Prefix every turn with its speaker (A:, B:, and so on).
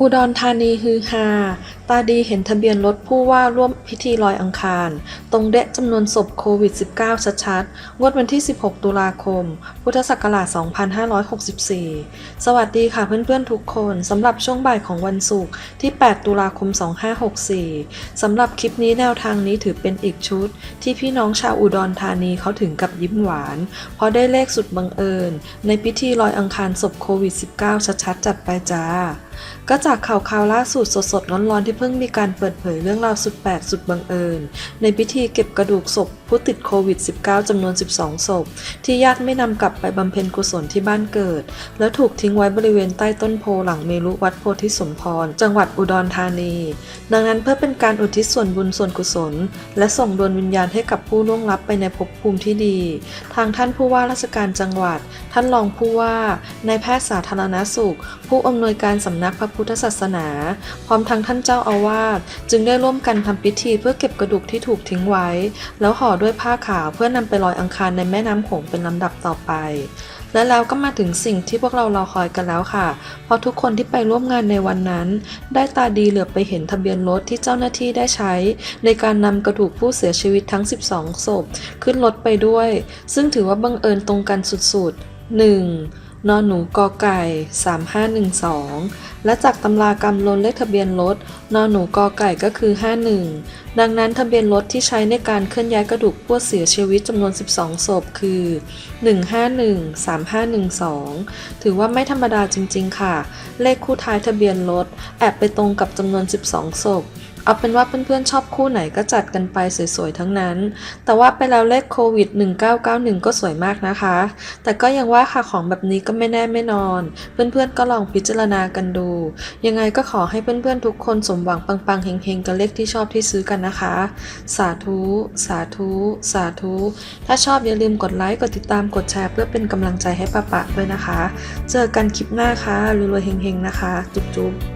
A: อุดรธานีฮือฮาตาดีเห็นทะเบียนรถผู้ว่าร่วมพิธีลอยอังคาร ตรงเดะจำนวนศพโควิด -19 ชัดๆ งวดวันที่ 16 ตุลาคม พุทธศักราช 2564 สวัสดีค่ะเพื่อนๆทุกคนสำหรับช่วงบ่ายของวันศุกร์ที่ 8 ตุลาคม 2564 สำหรับคลิปนี้แนวทางนี้ถือเป็นอีกชุด ที่พี่น้องชาวอุดรธานีเขาถึงกับยิ้มหวาน เพราะได้เลขสุดบังเอิญ ในพิธีลอยอังคารศพโควิด -19 ชัดๆ จัดไปจ้า ก็จากข่าวข่าวล่าสุดสดๆร้อนๆที่เพิ่งมีการเปิดเผยเรื่องราวสุดแปลกสุดบังเอิญ ในพิธีเก็บกระดูกศพผู้ติดโควิด -19 จำนวน 12 ศพ ที่ญาติไม่นำกลับไปบำเพ็ญกุศลที่บ้านเกิด แล้วถูกทิ้งไว้บริเวณใต้ต้นโพหลังเมรุวัดโพธิสมพร จังหวัดอุดรธานี ดังนั้นเพื่อเป็นการอุทิศส่วนบุญส่วนกุศล และส่งดวงวิญญาณให้กับผู้ล่วงลับไปในภพภูมิที่ดี ทางท่านผู้ว่าราชการจังหวัด ท่านรองผู้ว่านายแพทย์สาธารณสุข ผู้อำนวยการสำนักพระพุทธศาสนา พร้อมทั้งท่านเจ้าอาวาสจึงได้ร่วมกันทำพิธีเพื่อเก็บกระดูกที่ถูกทิ้งไว้ แล้วห่อด้วยผ้าขาวเพื่อนำไปลอยอังคารในแม่น้ำโขงเป็นลำดับต่อไป และแล้วก็มาถึงสิ่งที่พวกเรารอคอยกันแล้วค่ะ เพราะทุกคนที่ไปร่วมงานในวันนั้น ได้ตาดีเหลือไปเห็นทะเบียนรถที่เจ้าหน้าที่ได้ใช้ ในการนำกระดูกผู้เสียชีวิตทั้ง 12ศพขึ้นรถไปด้วย ซึ่งถือว่าบังเอิญตรงกันสุดๆ 1. นอนหนูกอไก่ 3512 และจากตำรากรรมลนเลขทะเบียนรถนอนหนูกอไก่ก็คือ 51 ดังนั้นทะเบียนรถที่ใช้ในการเคลื่อนย้ายกระดูกผู้เสียชีวิตจำนวน 12 ศพคือ 151 3512 ถือว่าไม่ธรรมดาจริงๆค่ะ เลขคู่ท้ายทะเบียนรถแอบไปตรงกับจำนวน 12 ศพ เอาเป็นว่าเพื่อนๆชอบคู่ไหนก็จัดกันไปสวยๆทั้งนั้น แต่ว่าไปแล้วเลขโควิด 1991 ก็สวยมากนะคะ แต่ก็ยังว่าค่ะของแบบนี้ก็ไม่แน่ไม่นอน เพื่อนๆก็ลองพิจารณากันดู ยังไงก็ขอให้เพื่อนๆทุกคนสมหวังปังๆเฮงๆ กับเลขที่ชอบที่ซื้อกันนะคะ สาธุ สาธุ สาธุ ถ้าชอบอย่าลืมกดไลค์กดติดตามกดแชร์เพื่อเป็นกำลังใจให้ป้าปะด้วยนะคะ เจอกันคลิปหน้าค่ะรวยๆเฮงๆนะคะ จุ๊บๆ